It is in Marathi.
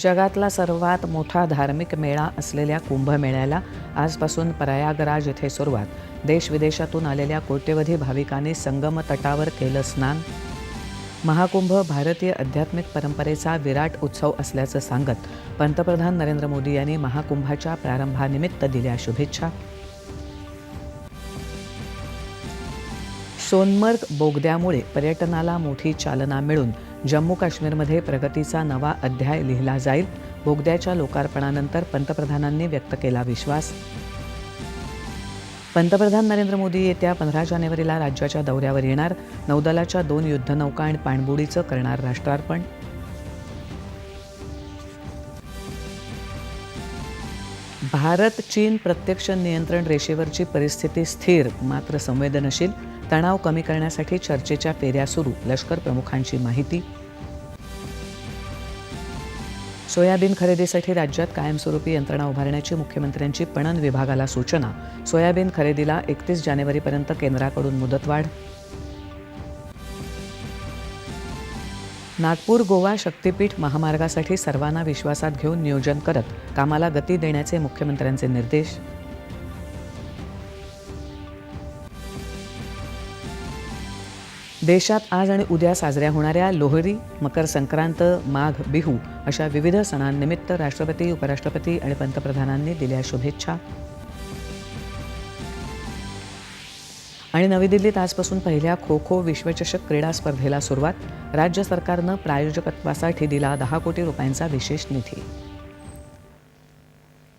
जगातला सर्वात मोठा धार्मिक मेळा असलेल्या कुंभमेळ्याला आजपासून प्रयागराज येथे सुरुवात. देशविदेशातून आलेल्या कोट्यवधी भाविकांनी संगम तटावर केलं स्नान. महाकुंभ भारतीय आध्यात्मिक परंपरेचा विराट उत्सव असल्याचं सांगत पंतप्रधान नरेंद्र मोदी यांनी महाकुंभाच्या प्रारंभानिमित्त दिल्या शुभेच्छा. सोनमर्ग बोगद्यामुळे पर्यटनाला मोठी चालना मिळून जम्मू काश्मीरमध्ये प्रगतीचा नवा अध्याय लिहिला जाईल. बोगद्याच्या लोकार्पणानंतर पंतप्रधानांनी व्यक्त केला विश्वास. पंतप्रधान नरेंद्र मोदी येत्या पंधरा जानेवारीला राज्याच्या दौऱ्यावर येणार. नौदलाच्या दोन युद्धनौका आणि पाणबुडीचं करणार राष्ट्रार्पण. भारत चीन प्रत्यक्ष नियंत्रण रेषेवरची परिस्थिती स्थिर मात्र संवेदनशील तणाव कमी करण्यासाठी चर्चेच्या फेऱ्या सुरू लष्कर प्रमुखांची माहिती. सोयाबीन खरेदीसाठी राज्यात कायमस्वरूपी यंत्रणा उभारण्याची मुख्यमंत्र्यांची पणन विभागाला सूचना. सोयाबीन खरेदीला एकतीस जानेवारीपर्यंत केंद्राकडून मुदतवाढ नागपूर गोवा शक्तीपीठ महामार्गासाठी सर्वांना विश्वासात घेऊन नियोजन करत कामाला गती देण्याचे मुख्यमंत्र्यांचे निर्देश. देशात आज आणि उद्या साजऱ्या होणाऱ्या लोहरी मकर संक्रांत माघ बिहू अशा विविध सणांनिमित्त राष्ट्रपती उपराष्ट्रपती आणि पंतप्रधानांनी दिल्या शुभेच्छा. आणि नवी दिल्लीत आजपासून पहिल्या खो खो विश्वचषक क्रीडा स्पर्धेला सुरुवात. राज्य सरकारनं प्रायोजकत्वासाठी दिला दहा कोटी रुपयांचा विशेष निधी.